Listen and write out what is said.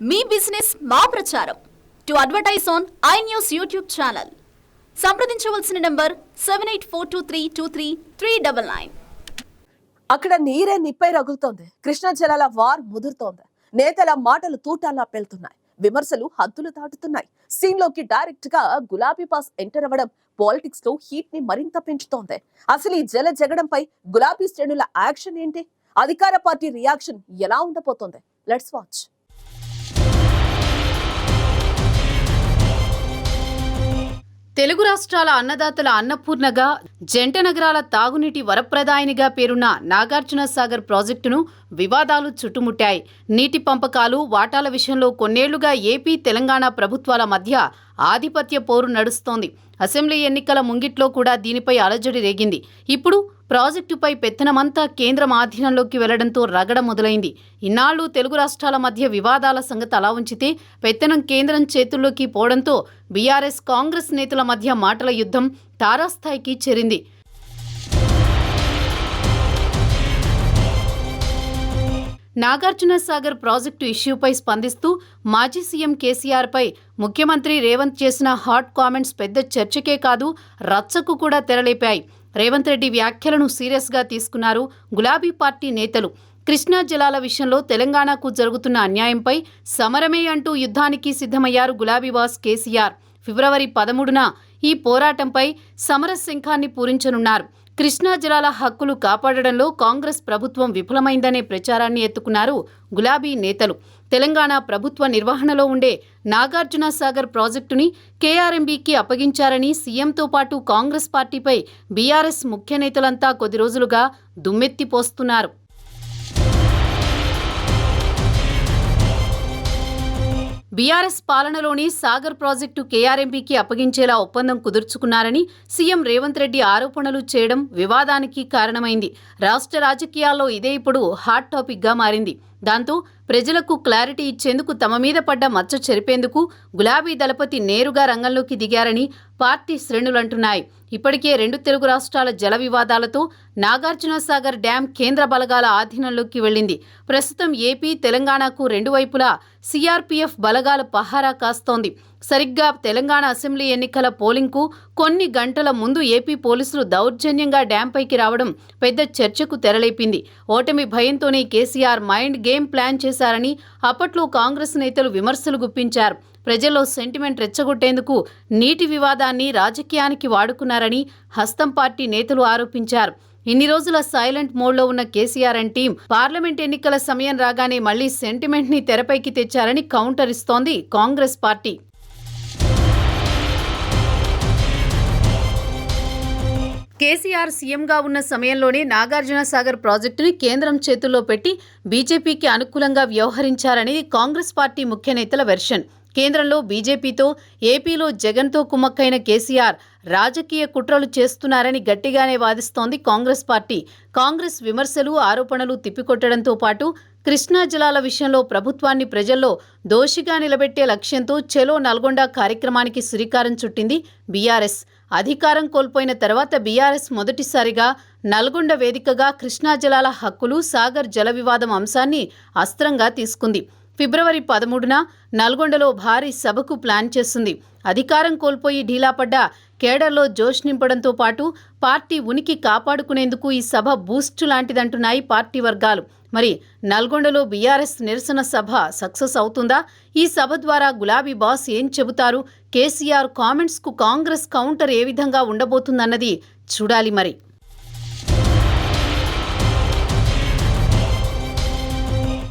మీ business మా ప్రచారం. To advertise on I news YouTube channel. సంప్రదించవలసిన number seven eight four two three two three three double nine. అక్కడ నీరే నిప్పై రగులుతోంది. కృష్ణా జలాల war ముదురుతోంది. నేతల మాటలు తూటాలా పెళ్తున్నాయి విమర్శలు హద్దులు దాటుతున్నాయి. సీన్లోకి డైరెక్ట్గా గులాబీ పాస్ ఎంటర్ అవ్వడం పాలిటిక్స్లో హీట్ని మరింత పెంచుతోంది. అసలు ఈ జల జగడంపై గులాబీ శ్రేణుల యాక్షన్ ఏంటి? అధికార పార్టీ రియాక్షన్ ఎలా ఉండబోతోంది? Let's watch. తెలుగు రాష్ట్రాల అన్నదాతల అన్నపూర్ణగా జంట నగరాల తాగునీటి వరప్రదాయినిగా పేరున్న నాగార్జున సాగర్ ప్రాజెక్టును వివాదాలు చుట్టుముట్టాయి. నీటి పంపకాలు వాటాల విషయంలో కొన్నేళ్ళుగా ఏపీ తెలంగాణ ప్రభుత్వాల మధ్య ఆధిపత్య పోరు నడుస్తోంది. అసెంబ్లీ ఎన్నికల ముంగిట్లో కూడా దీనిపై అలజడి రేగింది. ఇప్పుడు ప్రాజెక్టుపై పెత్తనమంతా కేంద్రం ఆధీనంలోకి వెళ్ళడంతో రగడ మొదలైంది. ఇన్నాళ్ళు తెలుగు రాష్ట్రాల మధ్య వివాదాల సంగతి అలా ఉంచితే పెత్తనం కేంద్రం చేతుల్లోకి పోవడంతో బీఆర్ఎస్ కాంగ్రెస్ నేతల మధ్య మాటల యుద్ధం తారాస్థాయికి చేరింది. నాగార్జున సాగర్ ప్రాజెక్టు ఇష్యూపై స్పందిస్తూ మాజీ సీఎం కేసీఆర్పై ముఖ్యమంత్రి రేవంత్ చేసిన హాట్ కామెంట్స్ పెద్ద చర్చకే కాదు రచ్చకు కూడా తెరలేపాయి. రేవంత్ రెడ్డి వ్యాఖ్యలను సీరియస్గా తీసుకున్నారు గులాబీ పార్టీ నేతలు. కృష్ణా జలాల విషయంలో తెలంగాణకు జరుగుతున్న అన్యాయంపై సమరమే అంటూ యుద్ధానికి సిద్ధమయ్యారు గులాబీ బాస్ కేసీఆర్. ఫిబ్రవరి పదమూడున ఈ పోరాటంపై సమర పూరించనున్నారు. కృష్ణా జలాల హక్కులు కాపాడడంలో కాంగ్రెస్ ప్రభుత్వం విఫలమైందనే ప్రచారాన్ని ఎత్తుకున్నారు గులాబీ నేతలు. తెలంగాణ ప్రభుత్వ నిర్వహణలో ఉండే నాగార్జున సాగర్ ప్రాజెక్టుని కేఆర్ఎంబీకి అప్పగించారని సీఎంతో పాటు కాంగ్రెస్ పార్టీపై బీఆర్ఎస్ ముఖ్య నేతలంతా కొద్ది రోజులుగా దుమ్మెత్తిపోస్తున్నారు బీఆర్ఎస్ పాలనలోని సాగర్ ప్రాజెక్టు కేఆర్ఎంపీకి అప్పగించేలా ఒప్పందం కుదుర్చుకున్నారని సీఎం రేవంత్ రెడ్డి ఆరోపణలు చేయడం వివాదానికి కారణమైంది. రాష్ట్ర రాజకీయాల్లో ఇదే ఇప్పుడు హాట్ టాపిక్గా మారింది. దాంతో ప్రజలకు క్లారిటీ ఇచ్చేందుకు తమ మీద పడ్డ మచ్చ చెరిపేందుకు గులాబీ దళపతి నేరుగా రంగంలోకి దిగారని పార్టీ శ్రేణులంటున్నాయి ఇప్పటికే రెండు తెలుగు రాష్ట్రాల జల వివాదాలతో నాగార్జున సాగర్ డ్యాం కేంద్ర బలగాల ఆధీనంలోకి వెళ్ళింది. ప్రస్తుతం ఏపీ తెలంగాణకు రెండు వైపులా సీఆర్పీఎఫ్ బలగాల పహారా కాస్తోంది. సరిగ్గా తెలంగాణ అసెంబ్లీ ఎన్నికల పోలింగ్కు కొన్ని గంటల ముందు ఏపీ పోలీసులు దౌర్జన్యంగా డ్యాంపైకి రావడం పెద్ద చర్చకు తెరలేపింది. ఓటమి భయంతోనే కేసీఆర్ మైండ్ గేమ్ ప్లాన్ చేశారని అప్పట్లో కాంగ్రెస్ నేతలు విమర్శలు గుప్పించారు. ప్రజల్లో సెంటిమెంట్ రెచ్చగొట్టేందుకు నీటి వివాదాన్ని రాజకీయానికి వాడుకున్నారని హస్తం పార్టీ నేతలు ఆరోపించారు. ఇన్ని రోజుల సైలెంట్ మోడ్లో ఉన్న కేసీఆర్ అండ్ టీం పార్లమెంట్ ఎన్నికల సమయం రాగానే మళ్ళీ సెంటిమెంట్ని తెరపైకి తెచ్చారని కౌంటర్ ఇస్తోంది కాంగ్రెస్ పార్టీ. కేసీఆర్ సీఎంగా ఉన్న సమయంలోనే నాగార్జున సాగర్ ప్రాజెక్టుని కేంద్రం చేతుల్లో పెట్టి బీజేపీకి అనుకూలంగా వ్యవహరించారనేది కాంగ్రెస్ పార్టీ ముఖ్య నేతల వెర్షన్. కేంద్రంలో బీజేపీతో ఏపీలో జగన్తో కుమ్మక్కైన కేసీఆర్ రాజకీయ కుట్రలు చేస్తున్నారని గట్టిగానే వాదిస్తోంది కాంగ్రెస్ పార్టీ. కాంగ్రెస్ విమర్శలు ఆరోపణలు తిప్పికొట్టడంతో పాటు కృష్ణా జలాల విషయంలో ప్రభుత్వాన్ని ప్రజల్లో దోషిగా నిలబెట్టే లక్ష్యంతో చెలో నల్గొండ కార్యక్రమానికి శ్రీకారం చుట్టింది బీఆర్ఎస్. అధికారం కోల్పోయిన తర్వాత బీఆర్ఎస్ మొదటిసారిగా నల్గొండ వేదికగా కృష్ణా జలాల హక్కులు సాగర్ జల వివాదం అంశాన్ని అస్త్రంగా తీసుకుంది. ఫిబ్రవరి పదమూడున నల్గొండలో భారీ సభకు ప్లాన్ చేస్తుంది. అధికారం కోల్పోయి ఢీలాపడ్డ కేడర్లో జోష్ నింపడంతో పాటు పార్టీ ఉనికి కాపాడుకునేందుకు ఈ సభ బూస్ట్ లాంటిదంటున్నాయి పార్టీ వర్గాలు. మరి నల్గొండలో బీఆర్ఎస్ నిరసన సభ సక్సెస్ అవుతుందా? ఈ సభ ద్వారా గులాబీ బాస్ ఏం చెబుతారు? కేసీఆర్ కామెంట్స్కు కాంగ్రెస్ కౌంటర్ ఏ విధంగా ఉండబోతుందన్నది చూడాలి మరి.